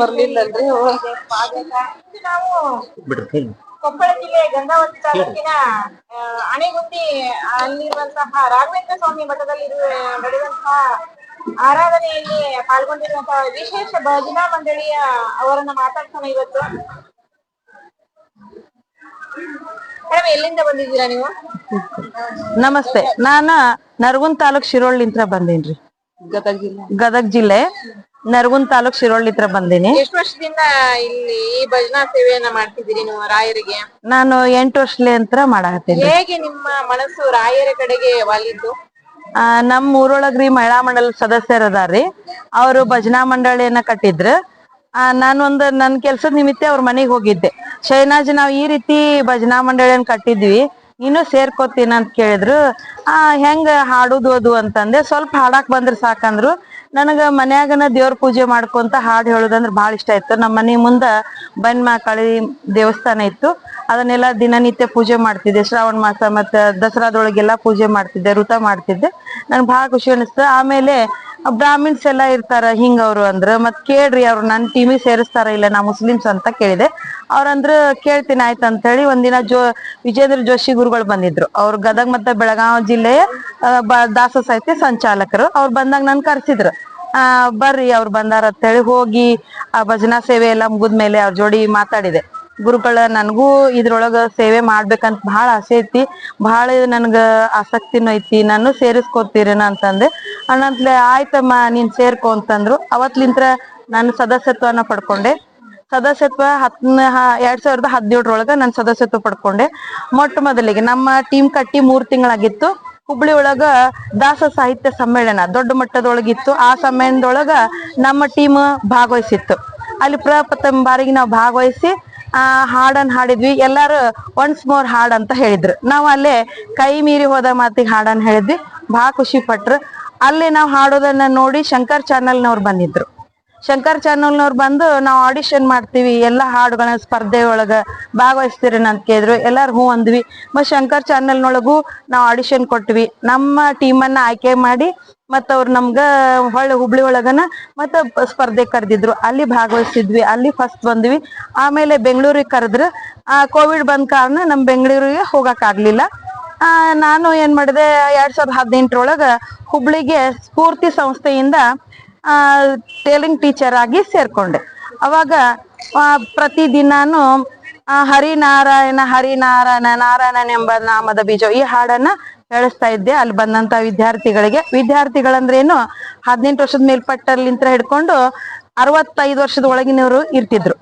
ಬರ್ಲಿಲ್ಲಲ್ರಿ ಕೊಪ್ಪಳ ಜಿಲ್ಲೆ ಗಂಗಾವತಿ ತಾಲೂಕಿನ ಅಣೆಗುಂದಿ ಅಲ್ಲಿರುವಂತಹ ರಾಘವೇಂದ್ರ ಸ್ವಾಮಿ ಮಠದಲ್ಲಿ ನಡೆದಂತಹ ನಡೆಯುವಂತಹ ಆರಾಧನೆಯಲ್ಲಿ ಪಾಲ್ಗೊಂಡಿರುವಂತಹ ವಿಶೇಷ ಭಜನಾ ಮಂಡಳಿಯ ಅವರನ್ನ ಮಾತಾಡ್ಸೋಣ ಇವತ್ತು. ಮೇಡಮ್ ಎಲ್ಲಿಂದ ಬಂದಿದ್ದೀರಾ ನೀವು? ನಮಸ್ತೆ. ನಾನ ನರಗುಂದ್ ತಾಲೂಕ್ ಶಿರೋಳ್ಳಿಂತ್ರ ಬಂದೇನ್ರಿ. ಗದಗ ಜಿಲ್ಲೆ. ಗದಗ್ ಜಿಲ್ಲೆ. ನರಗುಂದ್ ತಾಲೂಕ್ ಶಿರೋಳ್ಳಿಂತ್ರ ಬಂದೀನಿ. ಎಷ್ಟು ವರ್ಷದಿಂದ ಇಲ್ಲಿ ಈ ಭಜನಾ ಸೇವೆಯನ್ನ ಮಾಡ್ತಿದ್ದೀರಿ ನೀವು ರಾಯರಿಗೆ? ನಾನು ಎಂಟು ವರ್ಷಲೆ ಅಂತ ಮಾಡಾಕತ್ತೀನಿ. ಹೇಗೆ ನಿಮ್ಮ ಮನಸ್ಸು ರಾಯರ ಕಡೆಗೆ ವಾಲಿದ್ದು? ಆ ನಮ್ ಊರೊಳಗ್ರಿ ಮಹಿಳಾ ಮಂಡಲ ಸದಸ್ಯರ ಅವರು ಅವ್ರು ಭಜನಾ ಮಂಡಳಿಯನ್ನ ಕಟ್ಟಿದ್ರು. ಆ ನಾನೊಂದ್ ನನ್ ಕೆಲ್ಸದ ನಿಮಿತ್ತ ಅವ್ರ ಮನೆಗ್ ಹೋಗಿದ್ದೆ. ಶೈನಾಜ್ ನಾವ್ ಈ ರೀತಿ ಭಜನಾ ಮಂಡಳಿಯನ್ನ ಕಟ್ಟಿದ್ವಿ. ನೀನು ಸೇರ್ಕೋತೀನ ಅಂತ ಕೇಳಿದ್ರು. ಆ ಹೆಂಗ ಹಾಡುದು ಅದು ಅಂತಂದೆ. ಸ್ವಲ್ಪ ಹಾಡಾಕ್ ಬಂದ್ರೆ ಸಾಕಂದ್ರು. ನನಗ ಮನ್ಯಾಗನ ದೇವ್ರ ಪೂಜೆ ಮಾಡ್ಕೊಂತ ಹಾಡ್ ಹೇಳುದಂದ್ರ ಬಹಳ ಇಷ್ಟ ಇತ್ತು. ನಮ್ಮ ಮನೆ ಮುಂದ ಬನ್ಮಾಕಳಿ ದೇವಸ್ಥಾನ ಇತ್ತು. ಅದನ್ನೆಲ್ಲ ದಿನನಿತ್ಯ ಪೂಜೆ ಮಾಡ್ತಿದ್ದೆ. ಶ್ರಾವಣ ಮಾಸ ಮತ್ತ ದಸರಾದೊಳಗೆಲ್ಲಾ ಪೂಜೆ ಮಾಡ್ತಿದ್ದೆ ವೃತ ಮಾಡ್ತಿದ್ದೆ. ನನ್ಗೆ ಬಹಳ ಖುಷಿ ಅನಿಸ್ತು. ಆಮೇಲೆ ಬ್ರಾಹ್ಮಿನ್ಸ್ ಎಲ್ಲ ಇರ್ತಾರ ಹಿಂಗ ಅವ್ರು ಅಂದ್ರ ಮತ್ ಕೇಳ್ರಿ ಅವ್ರು ನನ್ ಟೀಮಿಗೆ ಸೇರಿಸ್ತಾರ ಇಲ್ಲ ನಾ ಮುಸ್ಲಿಮ್ಸ್ ಅಂತ ಕೇಳಿದೆ. ಅವ್ರಂದ್ರ ಕೇಳ್ತೀನಿ ಆಯ್ತ ಅಂತ ಹೇಳಿ ಒಂದಿನ ಜೋ ವಿಜೇಂದ್ರ ಜೋಶಿ ಗುರುಗಳು ಬಂದಿದ್ರು. ಅವ್ರು ಗದಗ್ ಮತ್ತೆ ಬೆಳಗಾವಿ ಜಿಲ್ಲೆಯ ದಾಸ ಸಾಹಿತ್ಯ ಸಂಚಾಲಕರು. ಅವ್ರು ಬಂದಾಗ ನನ್ ಕರ್ಸಿದ್ರು. ಆ, ಬರ್ರಿ ಅವ್ರು ಬಂದಾರ ಅಂತ ಹೇಳಿ ಹೋಗಿ ಆ ಭಜನಾ ಸೇವೆ ಎಲ್ಲ ಮುಗಿದ್ಮೇಲೆ ಅವ್ರ ಜೋಡಿ ಮಾತಾಡಿದೆ. ಗುರುಗಳ ನನಗೂ ಇದ್ರೊಳಗ ಸೇವೆ ಮಾಡ್ಬೇಕಂತ ಬಹಳ ಆಸೆ ಐತಿ. ಬಹಳ ನನ್ಗ ಆಸಕ್ತಿನೂ ಐತಿ. ನಾನು ಸೇರಿಸ್ಕೊತೀರೇನ ಅಂತಂದೆ. ಅಣ್ಣಂತ್ಲೆ, ಆಯ್ತಮ್ಮ, ನೀನ್ ಸೇರ್ಕೊ ಅಂತಂದ್ರು. ಅವತ್ಲಿಂತ್ರ ನಾನು ಸದಸ್ಯತ್ವನ ಪಡ್ಕೊಂಡೆ. ಸದಸ್ಯತ್ವ ಹತ್ನ ಎರಡ್ ಸಾವಿರದ ಹದಿನೇಳರೊಳಗ ನಾನು ಸದಸ್ಯತ್ವ ಪಡ್ಕೊಂಡೆ. ಮೊಟ್ಟ ಮೊದಲಿಗೆ ನಮ್ಮ ಟೀಮ್ ಕಟ್ಟಿ ಮೂರ್ ತಿಂಗಳಾಗಿತ್ತು. ಹುಬ್ಳಿ ಒಳಗ ದಾಸ ಸಾಹಿತ್ಯ ಸಮ್ಮೇಳನ ದೊಡ್ಡ ಮಟ್ಟದೊಳಗಿತ್ತು. ಆ ಸಮ್ಮೇಳನದೊಳಗ ನಮ್ಮ ಟೀಮ್ ಭಾಗವಹಿಸಿತ್ತು. ಅಲ್ಲಿ ಪ್ರಪ್ರಥಮ ಬಾರಿಗೆ ನಾವು ಭಾಗವಹಿಸಿ ಆ, ಹಾಡನ್ ಹಾಡಿದ್ವಿ. ಎಲ್ಲಾರು ಒನ್ಸ್ ಮೋರ್ ಹಾಡ್ ಅಂತ ಹೇಳಿದ್ರು. ನಾವು ಅಲ್ಲೇ ಕೈ ಮೀರಿ ಹೋದ ಮಾತಿಗೆ ಹಾಡನ್ ಹೇಳಿದ್ವಿ. ಬಹಳ ಖುಷಿ ಪಟ್ರು. ಅಲ್ಲಿ ನಾವು ಹಾಡೋದನ್ನ ನೋಡಿ ಶಂಕರ್ ಚಾನಲ್ನವ್ರು ಬಂದಿದ್ರು. ಶಂಕರ್ ಚಾನಲ್ನವ್ರು ಬಂದು ನಾವು ಆಡಿಷನ್ ಮಾಡ್ತೀವಿ, ಎಲ್ಲ ಹಾಡುಗಳನ್ನ ಸ್ಪರ್ಧೆ ಒಳಗ ಭಾಗವಹಿಸ್ತೀರೇನ ಅಂತ ಕೇಳಿದ್ರು. ಎಲ್ಲಾರು ಹ್ಞೂ ಅಂದ್ವಿ. ಮತ್ ಶಂಕರ್ ಚಾನಲ್ನೊಳಗೂ ನಾವು ಆಡಿಷನ್ ಕೊಟ್ವಿ. ನಮ್ಮ ಟೀಮನ್ನ ಆಯ್ಕೆ ಮಾಡಿ ಮತ್ತ ಅವ್ರು ನಮ್ಗ ಹೊಳ್ಳಿ ಹುಬ್ಳಿ ಒಳಗನ ಮತ್ತ ಸ್ಪರ್ಧೆ ಕರೆದಿದ್ರು. ಅಲ್ಲಿ ಭಾಗವಹಿಸಿದ್ವಿ ಅಲ್ಲಿ ಫಸ್ಟ್ ಬಂದ್ವಿ. ಆಮೇಲೆ ಬೆಂಗಳೂರಿಗೆ ಕರೆದ್ರು, ಆ, ಕೋವಿಡ್ ಬಂದ ಕಾರಣ ನಮ್ ಬೆಂಗಳೂರಿಗೆ ಹೋಗಕ್ ನಾನು ಏನ್ ಮಾಡಿದೆ, ಎರಡ್ ಸಾವಿರದ ಹದಿನೆಂಟರೊಳಗ ಹುಬ್ಳಿಗೆ ಸ್ಫೂರ್ತಿ ಸಂಸ್ಥೆಯಿಂದ ಟೇಲಿಂಗ್ ಟೀಚರ್ ಆಗಿ ಸೇರ್ಕೊಂಡೆ. ಅವಾಗ ಪ್ರತಿದಿನಾನು ಹರಿನಾರಾಯಣ ಹರಿನಾರಾಯಣ ಹರಿನಾರಾಯಣ ನಾರಾಯಣನೆಂಬ ನಾಮದ ಬೀಜ, ಈ ಹಾಡನ್ನ ಹೇಳಿಸ್ತಾ ಇದ್ದೆ. ಅಲ್ಲಿ ಬಂದಂತ ವಿದ್ಯಾರ್ಥಿಗಳಿಗೆ. ವಿದ್ಯಾರ್ಥಿಗಳಂದ್ರೇನು, ಹದಿನೆಂಟು ವರ್ಷದ ಮೇಲ್ಪಟ್ಟಲ್ಲಿಂತ ಹಿಡ್ಕೊಂಡು, ಅರವತ್ತೈದು ವರ್ಷದ ಒಳಗಿನವರು ಇರ್ತಿದ್ರು.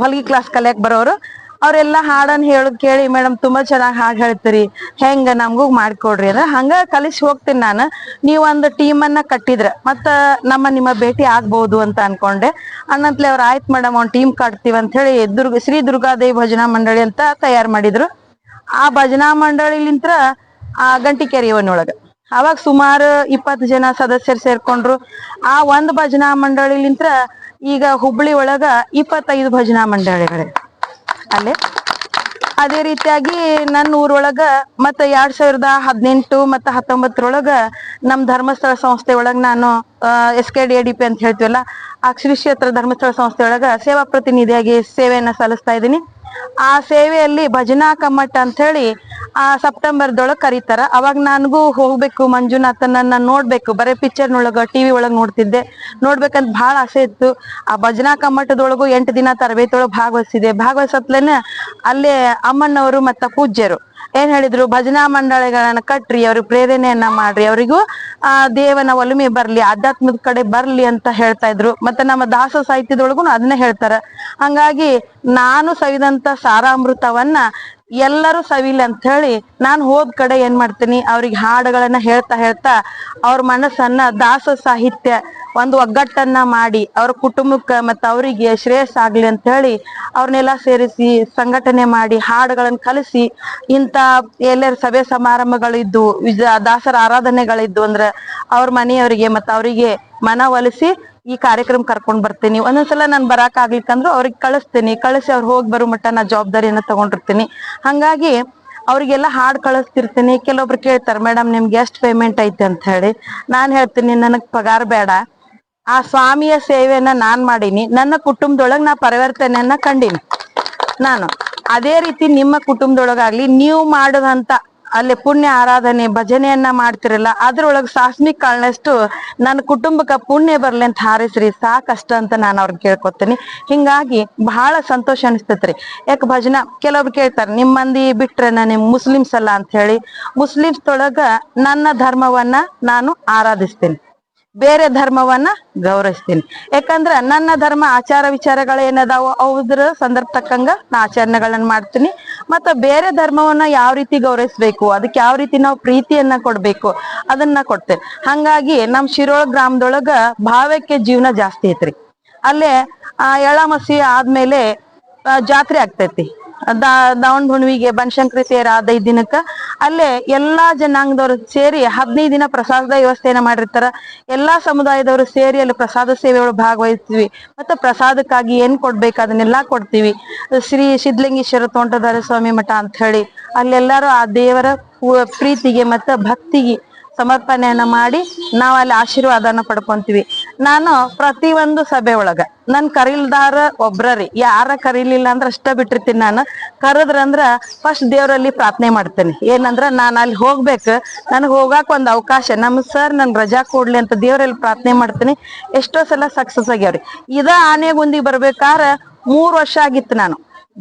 ಹೊಲಿಗೆ ಕ್ಲಾಸ್ ಕಲಿಯಕ್ ಬರೋರು. ಅವ್ರೆಲ್ಲಾ ಹಾಡನ್ ಹೇಳದ್ ಕೇಳಿ ಮೇಡಮ್ ತುಂಬಾ ಚೆನ್ನಾಗಿ ಹಾಡ್ ಹೇಳ್ತೀರಿ. ಹೆಂಗ? ನಮಗೂ ಮಾಡ್ಕೊಡ್ರಿ. ಅಂದ್ರೆ ಹಂಗ ಕಲಿಸಿ ಹೋಗ್ತೀನಿ ನಾನು. ನೀವ್ ಒಂದು ಟೀಮ್ ಅನ್ನ ಕಟ್ಟಿದ್ರ, ಮತ್ತ ನಮ್ಮ ನಿಮ್ಮ ಭೇಟಿ ಆಗ್ಬಹುದು ಅಂತ ಅನ್ಕೊಂಡೆ. ಅನ್ನಂತ್ಲೆ ಅವ್ರ, ಆಯ್ತ್ ಮೇಡಮ್ ಒಂದ್ ಟೀಮ್ ಕಟ್ತೀವಿ ಅಂತ ಹೇಳಿ ದುರ್ಗ ಶ್ರೀ ದುರ್ಗಾದೇವಿ ಭಜನಾ ಮಂಡಳಿ ಅಂತ ತಯಾರ್ ಮಾಡಿದ್ರು. ಆ ಭಜನಾ ಮಂಡಳಿಲಿಂತ್ರ ಆ ಗಂಟಿಕೆರೆ ಒಳಗ ಅವಾಗ ಸುಮಾರು ಇಪ್ಪತ್ತು ಜನ ಸದಸ್ಯರು ಸೇರ್ಕೊಂಡ್ರು. ಆ ಒಂದ್ ಭಜನಾ ಮಂಡಳಿಲಿಂತ್ರ ಈಗ ಹುಬ್ಳಿ ಒಳಗ ಇಪ್ಪತ್ತೈದು ಭಜನಾ ಮಂಡಳಿಗಳೇ ಅಲ್ಲೇ. ಅದೇ ರೀತಿಯಾಗಿ ನನ್ನ ಊರೊಳಗ ಮತ್ತ ಎರಡ್ ಸಾವಿರದ ಹದಿನೆಂಟು ಮತ್ತ ಹತ್ತೊಂಬತ್ತರೊಳಗ ನಮ್ ಧರ್ಮಸ್ಥಳ ಸಂಸ್ಥೆ ಒಳಗ ನಾನು S K D D P ಅಂತ ಹೇಳ್ತೀವಲ್ಲ, ಆ ಶ್ರೀ ಕ್ಷೇತ್ರ ಧರ್ಮಸ್ಥಳ ಸಂಸ್ಥೆ ಒಳಗ ಸೇವಾ ಪ್ರತಿನಿಧಿಯಾಗಿ ಸೇವೆಯನ್ನ ಸಲ್ಲಿಸ್ತಾ ಇದ್ದೀನಿ. ಆ ಸೇವೆಯಲ್ಲಿ ಭಜನಾ ಕಮ್ಮಟ ಅಂತ ಹೇಳಿ ಆ ಸೆಪ್ಟೆಂಬರ್ ಸೆಪ್ಟೆಂಬರ್ದೊಳಗ್ ಕರೀತಾರ. ಅವಾಗ ನನಗೂ ಹೋಗ್ಬೇಕು ಮಂಜುನಾಥನನ್ನ ನೋಡ್ಬೇಕು. ಬರೀ ಪಿಕ್ಚರ್ನೊಳಗ ಟಿವಿ ಒಳಗ್ ನೋಡ್ತಿದ್ದೆ. ನೋಡ್ಬೇಕಂತ ಬಹಳ ಆಸೆ ಇತ್ತು. ಆ ಭಜನಾ ಕಮ್ಮಟದೊಳಗು ಎಂಟು ದಿನ ತರಬೇತಿ ಒಳಗ್ ಭಾಗವಹಿಸಿದೆ. ಭಾಗವಹಿಸತ್ಲೇನೆ ಅಲ್ಲೇ ಅಮ್ಮನವರು ಮತ್ತ ಪೂಜ್ಯರು. ಏನ್ ಹೇಳಿದ್ರು? ಭಜನಾ ಮಂಡಳಿಗಳನ್ನ ಕಟ್ರಿ ಅವ್ರಿಗೆ ಪ್ರೇರಣೆಯನ್ನ ಮಾಡ್ರಿ, ಅವರಿಗೂ, ಆ, ದೇವನ ಒಲುಮೆ ಬರ್ಲಿ, ಆಧ್ಯಾತ್ಮದ ಕಡೆ ಬರ್ಲಿ ಅಂತ ಹೇಳ್ತಾ ಇದ್ರು. ಮತ್ತೆ ನಮ್ಮ ದಾಸ ಸಾಹಿತ್ಯದೊಳಗೂ ಅದನ್ನೇ ಹೇಳ್ತಾರ. ಹಂಗಾಗಿ ನಾನು ಸವಿದಂತ ಸಾರಾಮೃತವನ್ನ ಎಲ್ಲರೂ ಸವಿಲ್ ಅಂತ ಹೇಳಿ ನಾನು ಹೋದ ಕಡೆ ಏನ್ ಮಾಡ್ತೀನಿ, ಅವ್ರಿಗೆ ಹಾಡುಗಳನ್ನ ಹೇಳ್ತಾ ಹೇಳ್ತಾ ಅವ್ರ ಮನಸ್ಸನ್ನ ದಾಸ ಸಾಹಿತ್ಯ ಒಂದು ಒಗ್ಗಟ್ಟನ್ನ ಮಾಡಿ ಅವ್ರ ಕುಟುಂಬಕ್ಕೆ ಮತ್ತ ಅವರಿಗೆ ಶ್ರೇಯಸ್ ಆಗ್ಲಿ ಅಂತ ಹೇಳಿ ಅವ್ರನ್ನೆಲ್ಲ ಸೇರಿಸಿ ಸಂಘಟನೆ ಮಾಡಿ ಹಾಡುಗಳನ್ನ ಕಲಿಸಿ ಇಂತ ಎಲ್ಲರ ಸಭೆ ಸಮಾರಂಭಗಳಿದ್ದು ವಿಜ- ದಾಸರ ಆರಾಧನೆಗಳಿದ್ದು ಅಂದ್ರೆ ಅವ್ರ ಮನೆಯವರಿಗೆ ಮತ್ತ ಅವರಿಗೆ ಒಲಿಸಿ ಈ ಕಾರ್ಯಕ್ರಮ ಕರ್ಕೊಂಡ್ ಬರ್ತೀನಿ. ಒಂದೊಂದ್ಸಲ ನಾನ್ ಬರಾಕ್ ಆಗ್ಲಿಕ್ಕಂದ್ರು ಅವ್ರಿಗೆ ಕಳಿಸ್ತೀನಿ. ಕಳಿಸಿ ಅವ್ರು ಹೋಗಿ ಬರೋ ಮಟ್ಟ ನಾ ಜವಾಬ್ದಾರಿಯನ್ನ ತಗೊಂಡಿರ್ತೀನಿ. ಹಂಗಾಗಿ ಅವ್ರಿಗೆಲ್ಲ ಹಾಡ್ ಕಳಿಸ್ತಿರ್ತೀನಿ. ಕೆಲವೊಬ್ರು ಕೇಳ್ತಾರೆ ಮೇಡಮ್ ನಿಮ್ಗೆ ಎಷ್ಟು ಪೇಮೆಂಟ್ ಐತೆ? ಅಂತ ಹೇಳಿ. ನಾನ್ ಹೇಳ್ತೀನಿ, ನನಗ್ ಪಗಾರ ಬೇಡ. ಆ ಸ್ವಾಮಿಯ ಸೇವೆಯನ್ನ ನಾನ್ ಮಾಡೀನಿ. ನನ್ನ ಕುಟುಂಬದೊಳಗ್ ನಾ ಪರಿವರ್ತನೆಯನ್ನ ಕಂಡೀನಿ. ನಾನು ಅದೇ ರೀತಿ ನಿಮ್ಮ ಕುಟುಂಬದೊಳಗಾಗ್ಲಿ ನೀವು ಮಾಡೋದಂತ ಅಲ್ಲಿ ಪುಣ್ಯ ಆರಾಧನೆ ಭಜನೆಯನ್ನ ಮಾಡ್ತಿರಲ್ಲ, ಅದ್ರೊಳಗ್ ಸಾಸ್ಮಿಕ್ ಕಾಳನಷ್ಟು ನನ್ನ ಕುಟುಂಬಕ್ಕ ಪುಣ್ಯ ಬರ್ಲಿ ಅಂತ ಹಾರೈಸ್ರಿ, ಸಾಕಷ್ಟ ಅಂತ ನಾನು ಅವ್ರಿಗೆ ಕೇಳ್ಕೊತೀನಿ. ಹಿಂಗಾಗಿ ಬಹಳ ಸಂತೋಷ ಅನಿಸ್ತೈತ್ರಿ. ಯಾಕೆ ಭಜನಾ, ಕೆಲವ್ರು ಕೇಳ್ತಾರೆ, ನಿಮ್ ಮಂದಿ ಬಿಟ್ರೆ ನಿಮ್ ಮುಸ್ಲಿಮ್ಸ್ ಅಲ್ಲ ಅಂತ ಹೇಳಿ. ಮುಸ್ಲಿಮ್ಸ್ ಒಳಗ ನನ್ನ ಧರ್ಮವನ್ನ ನಾನು ಆರಾಧಿಸ್ತೀನಿ. ಬೇರೆ ಧರ್ಮವನ್ನ ಗೌರವಿಸ್ತೀನಿ. ಯಾಕಂದ್ರ ನನ್ನ ಧರ್ಮ ಆಚಾರ ವಿಚಾರಗಳು ಏನದಾವ ಅವ್ರ ಸಂದರ್ಭ ತಕ್ಕಂಗ ನಾ ಆಚರಣೆಗಳನ್ನ ಮಾಡ್ತೀನಿ. ಮತ್ತ ಬೇರೆ ಧರ್ಮವನ್ನ ಯಾವ ರೀತಿ ಗೌರವಿಸ್ಬೇಕು, ಅದಕ್ಕೆ ಯಾವ ರೀತಿ ನಾವು ಪ್ರೀತಿಯನ್ನ ಕೊಡ್ಬೇಕು, ಅದನ್ನ ಕೊಡ್ತೇನೆ. ಹಂಗಾಗಿ ನಮ್ ಶಿರೋಳ ಗ್ರಾಮದೊಳಗ ಭಾವಕ್ಕೆ ಜೀವನ ಜಾಸ್ತಿ ಐತ್ರಿ. ಅಲ್ಲೇ ಆ ಎಳಮಸಿ ಆದ್ಮೇಲೆ ಜಾತ್ರೆ ಆಗ್ತೈತಿ. ದಾವಣ ಹುಣ್ಣಿಗೆ ಬನಶಂಕರಿ ತೇರ ಆದ ದಿನಕ್ಕ ಅಲ್ಲೇ ಎಲ್ಲಾ ಜನಾಂಗದವರು ಸೇರಿ ಹದಿನೈದು ದಿನ ಪ್ರಸಾದದ ವ್ಯವಸ್ಥೆಯನ್ನ ಮಾಡಿರ್ತಾರ. ಎಲ್ಲಾ ಸಮುದಾಯದವರು ಸೇರಿ ಅಲ್ಲಿ ಪ್ರಸಾದ ಸೇವೆ ಒಳಗೆ ಭಾಗವಹಿಸ್ತೀವಿ. ಮತ್ತೆ ಪ್ರಸಾದಕ್ಕಾಗಿ ಏನ್ ಕೊಡ್ಬೇಕು ಅದನ್ನೆಲ್ಲಾ ಕೊಡ್ತೀವಿ. ಶ್ರೀ ಸಿದ್ಧಲಿಂಗೇಶ್ವರ ತೋಂಟದಾರ ಸ್ವಾಮಿ ಮಠ ಅಂತ ಹೇಳಿ ಅಲ್ಲೆಲ್ಲಾರು ಆ ದೇವರ ಪ್ರೀತಿಗೆ ಮತ್ತ ಭಕ್ತಿಗೆ ಸಮರ್ಪಣೆಯನ್ನ ಮಾಡಿ ನಾವು ಅಲ್ಲಿ ಆಶೀರ್ವಾದನ ಪಡ್ಕೊಂತೀವಿ. ನಾನು ಪ್ರತಿ ಒಂದು ಸಭೆ ಒಳಗ, ನನ್ ಕರೀಲ್ದಾರ ಒಬ್ರ ರೀ, ಯಾರ ಕರೀಲಿಲ್ಲ ಅಂದ್ರ ಅಷ್ಟ ಬಿಟ್ಟಿರ್ತೀನಿ ನಾನು. ಕರದ್ರಂದ್ರ ಫಸ್ಟ್ ದೇವರಲ್ಲಿ ಪ್ರಾರ್ಥನೆ ಮಾಡ್ತೇನೆ. ಏನಂದ್ರ ನಾನು ಅಲ್ಲಿ ಹೋಗ್ಬೇಕು, ನನಗೆ ಹೋಗಾಕ ಒಂದ್ ಅವಕಾಶ, ನಮ್ ಸರ್ ನನ್ ರಜಾ ಕೊಡ್ಲಿ ಅಂತ ದೇವರಲ್ಲಿ ಪ್ರಾರ್ಥನೆ ಮಾಡ್ತೀನಿ. ಎಷ್ಟೋ ಸಲ ಸಕ್ಸಸ್ ಆಗ್ಯಾವ್ರಿ. ಇದ ಆನೆಗುಂದಿ ಬರ್ಬೇಕಾರ ಮೂರ್ ವರ್ಷ ಆಗಿತ್ತು ನಾನು.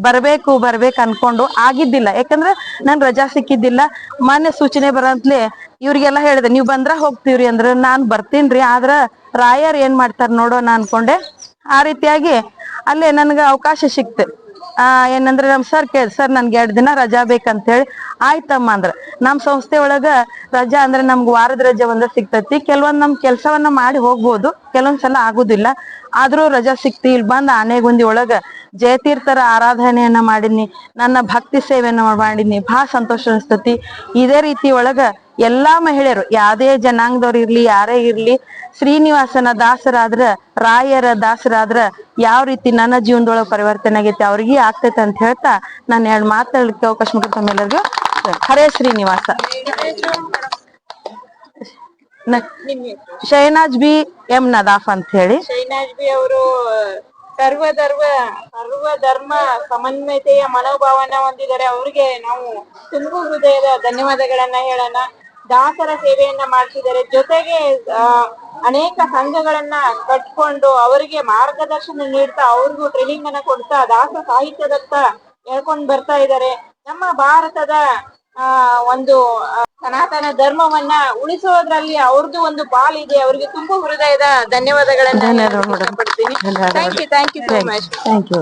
ಬರ್ಬೇಕು ಬರ್ಬೇಕು ಅನ್ಕೊಂಡು ಆಗಿದ್ದಿಲ್ಲ. ಯಾಕಂದ್ರೆ ನನ್ ರಜಾ ಸಿಕ್ಕಿದ್ದಿಲ್ಲ. ಮೊನ್ನೆ ಸೂಚನೆ ಬರಂತ್ಲೆ ಇವ್ರಿಗೆಲ್ಲ ಹೇಳಿದೆ, ನೀವ್ ಬಂದ್ರ ಹೋಗ್ತೀವ್ರಿ ಅಂದ್ರ ನಾನ್ ಬರ್ತೀನ್ರಿ, ಆದ್ರ ರಾಯರ್ ಏನ್ ಮಾಡ್ತಾರ ನೋಡೋಣ ಅನ್ಕೊಂಡೆ. ಆ ರೀತಿಯಾಗಿ ಅಲ್ಲೇ ನನ್ಗ ಅವಕಾಶ ಸಿಕ್ತು. ಆ, ಏನಂದ್ರೆ ನಮ್ ಸರ್ ಕೇಳ ಸರ್ ನನ್ಗೆ ಎರಡ್ ದಿನ ರಜಾ ಬೇಕಂತ ಹೇಳಿ ಆಯ್ತಮ್ಮ ಅಂದ್ರ. ನಮ್ ಸಂಸ್ಥೆ ಒಳಗ ರಜಾ ಅಂದ್ರೆ ನಮ್ಗ್ ವಾರದ ರಜೆ ಒಂದ ಸಿಗ್ತೈತಿ. ಕೆಲವೊಂದ್ ನಮ್ ಕೆಲ್ಸವನ್ನ ಮಾಡಿ ಹೋಗ್ಬೋದು. ಕೆಲವೊಂದ್ಸಲ ಆಗುದಿಲ್ಲ. ಆದ್ರೂ ರಜಾ ಸಿಕ್ತಿ. ಇಲ್ಲಿ ಬಂದ್ ಆನೆಗುಂದಿ ಒಳಗ ಜಯತೀರ್ಥರ ಆರಾಧನೆಯನ್ನ ಮಾಡಿನಿ ನನ್ನ ಭಕ್ತಿ ಸೇವೆಯನ್ನ ಮಾಡಿನಿ ಬಹಳ ಸಂತೋಷ ಅನಿಸ್ತತಿ. ಇದೇ ರೀತಿ ಒಳಗ ಎಲ್ಲಾ ಮಹಿಳೆಯರು, ಯಾವ್ದೇ ಜನಾಂಗದವ್ರು ಇರ್ಲಿ, ಯಾರೇ ಇರ್ಲಿ, ಶ್ರೀನಿವಾಸನ ದಾಸರಾದ್ರ, ರಾಯರ ದಾಸರಾದ್ರ ಯಾವ ರೀತಿ ನನ್ನ ಜೀವನದೊಳಗೆ ಪರಿವರ್ತನೆ ಆಗೈತಿ, ಅವ್ರಿಗೆ ಆಗ್ತೈತೆ ಅಂತ ಹೇಳ್ತಾ ನಾನು ಎರಡು ಮಾತಾಡ್ಲಿಕ್ಕೆ ಅವಕಾಶ ಮಾಡ್ಕೊಂಡು ತಮ್ಮೆಲ್ಲರಿಗೂ ಹರೇ ಶ್ರೀನಿವಾಸ. ಶೈನಾಜ್ ಬಿ ಎಂ ನದಾಫ್ ಅಂತ ಹೇಳಿ. ಶೈನಾಜ್ ಬಿ ಅವರು ಸರ್ವಧರ್ಮ ಸರ್ವ ಧರ್ಮ ಸಮನ್ವಯತೆಯ ಮನೋಭಾವನ ಹೊಂದಿದ್ದಾರೆ. ಅವರಿಗೆ ನಾವು ತುಂಬು ಹೃದಯದ ಧನ್ಯವಾದಗಳನ್ನ ಹೇಳೋಣ. ದಾಸರ ಸೇವೆಯನ್ನ ಮಾಡ್ತಿದ್ದಾರೆ. ಜೊತೆಗೆ ಅನೇಕ ಸಂಘಗಳನ್ನ ಕಟ್ಕೊಂಡು ಅವರಿಗೆ ಮಾರ್ಗದರ್ಶನ ನೀಡ್ತಾ ಅವ್ರಿಗೂ ಟ್ರೈನಿಂಗ್ ಅನ್ನ ಕೊಡ್ತಾ ದಾಸ ಸಾಹಿತ್ಯದತ್ತ ಹೇಳ್ಕೊಂಡ್ ಬರ್ತಾ ಇದ್ದಾರೆ. ನಮ್ಮ ಭಾರತದ ಆ ಒಂದು ಸನಾತನ ಧರ್ಮವನ್ನ ಉಳಿಸೋದ್ರಲ್ಲಿ ಅವ್ರದ್ದು ಒಂದು ಪಾಲಿದೆ ಅವರಿಗೆ ತುಂಬಾ ಹೃದಯದ ಧನ್ಯವಾದಗಳನ್ನ ಪಡ್ತೀನಿ. Thank you thank you so much thank you